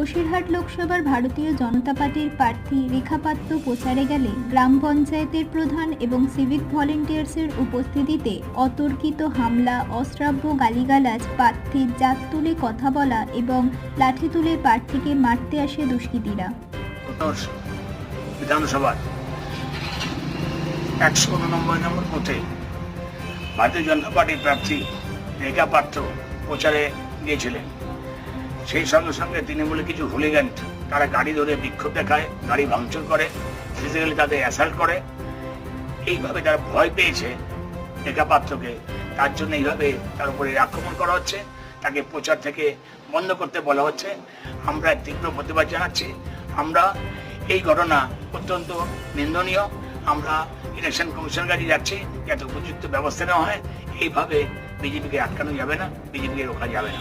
বসিরহাট লোকসভার ভারতীয় জনতা পার্টির প্রার্থী রেখা পাত্র প্রচারে গেলে গ্রাম পঞ্চায়েতের প্রধান এবং সিভিক ভলেন্টিয়ার্সের উপস্থিতিতে অতর্কিত হামলা, অশ্রাব্য গালিগালাজ, প্রার্থীর জাত তুলে কথা বলা এবং লাঠি তুলে প্রার্থীকে মারতে আসে দুষ্কৃতীরা। ভারতীয় জনতা পার্টির প্রার্থী রেখা পাত্র প্রচারে গিয়েছিলেন। সেই সঙ্গে সঙ্গে তৃণমূলে কিছু হুলিগান, তারা গাড়ি ধরে বিক্ষোভ দেখায়, গাড়ি ভাঙচুর করে ফিজিক্যালি তাদের অ্যাসাল্ট করে। এইভাবে তারা ভয় পেয়েছে রেখা পাত্রকে তার জন্য এইভাবে তার উপরে আক্রমণ করা হচ্ছে। তাকে প্রচার থেকে বন্ধ করতে বলা হচ্ছে। আমরা তীব্র প্রতিবাদ জানাচ্ছি। আমরা এই ঘটনা অত্যন্ত নিন্দনীয়। আমরা ইলেকশন কমিশনের কাছে যাচ্ছি, যাতে উপযুক্ত ব্যবস্থা নেওয়া হয়। এইভাবে বিজেপিকে আটকানো যাবে না, বিজেপিকে রোকা যাবে না।